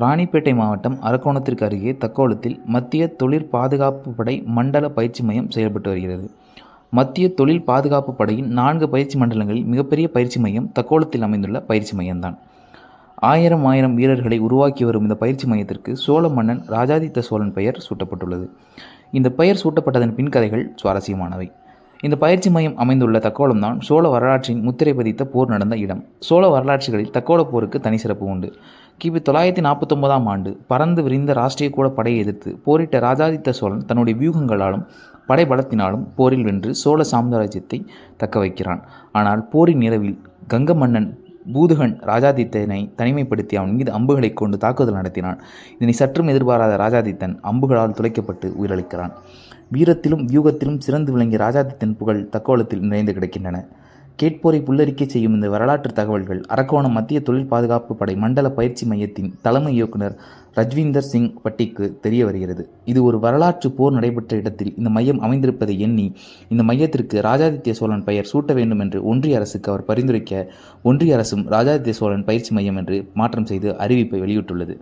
ராணிப்பேட்டை மாவட்டம் அரக்கோணத்திற்கு அருகே தக்கோலத்தில் மத்திய தொழிற் பாதுகாப்பு படை மண்டல பயிற்சி மையம் செயல்பட்டு வருகிறது. மத்திய தொழில் பாதுகாப்பு படையின் நான்கு பயிற்சி மண்டலங்களில் மிகப்பெரிய பயிற்சி மையம் தக்கோலத்தில் அமைந்துள்ள பயிற்சி மையம்தான். ஆயிரம் ஆயிரம் வீரர்களை உருவாக்கி வரும் இந்த பயிற்சி மையத்திற்கு சோழ மன்னன் ராஜாதித்த சோழன் பெயர் சூட்டப்பட்டுள்ளது. இந்த பெயர் சூட்டப்பட்டதன் பின்கதைகள் சுவாரஸ்யமானவை. இந்த பயிற்சி மையம் அமைந்துள்ள தக்கோலம் தான் சோழ வரலாற்றின் முத்திரை பதித்த போர் நடந்த இடம். சோழ வரலாற்றுகளில் தக்கோல போருக்கு தனி சிறப்பு உண்டு. கிபி தொள்ளாயிரத்தி நாற்பத்தொன்பதாம் ஆண்டு பறந்து விரிந்த ராஷ்டிரிய கூட படையை எதிர்த்து போரிட்ட ராஜாதித்த சோழன் தன்னுடைய வியூகங்களாலும் படைபலத்தினாலும் போரில் வென்று சோழ சாம்ராஜ்யத்தை தக்க வைக்கிறான். ஆனால் போரின் இரவில் கங்க மன்னன் பூதுகன் ராஜாதித்தனை தனிமைப்படுத்தி அவன் மீது அம்புகளை கொண்டு தாக்குதல் நடத்தினான். இதனை சற்றும் எதிர்பாராத ராஜாதித்தன் அம்புகளால் துளைக்கப்பட்டு உயிரிழக்கிறான் வீரத்திலும் வியூகத்திலும் சிறந்து விளங்கிய ராஜாதித்தன் புகழ் தக்கோலத்தில் நிறைந்து கிடக்கின்றன. கேட்போரை புல்லறிக்கை செய்யும் இந்த வரலாற்று தகவல்கள் அரக்கோணம் மத்திய தொழில் பாதுகாப்பு படை மண்டல பயிற்சி மையத்தின் தலைமை இயக்குனர் ரஜ்வீந்தர் சிங் பட்டிக்கு தெரிய வருகிறது. இது ஒரு வரலாற்று போர் நடைபெற்ற இடத்தில் இந்த மையம் அமைந்திருப்பதை எண்ணி இந்த மையத்திற்கு ராஜாதித்ய சோழன் பெயர் சூட்ட வேண்டும் என்று ஒன்றிய அரசுக்கு அவர் பரிந்துரைக்க ஒன்றிய அரசும் ராஜாதித்ய சோழன் பயிற்சி மையம் என்று மாற்றம் செய்து அறிவிப்பை வெளியிட்டுள்ளது.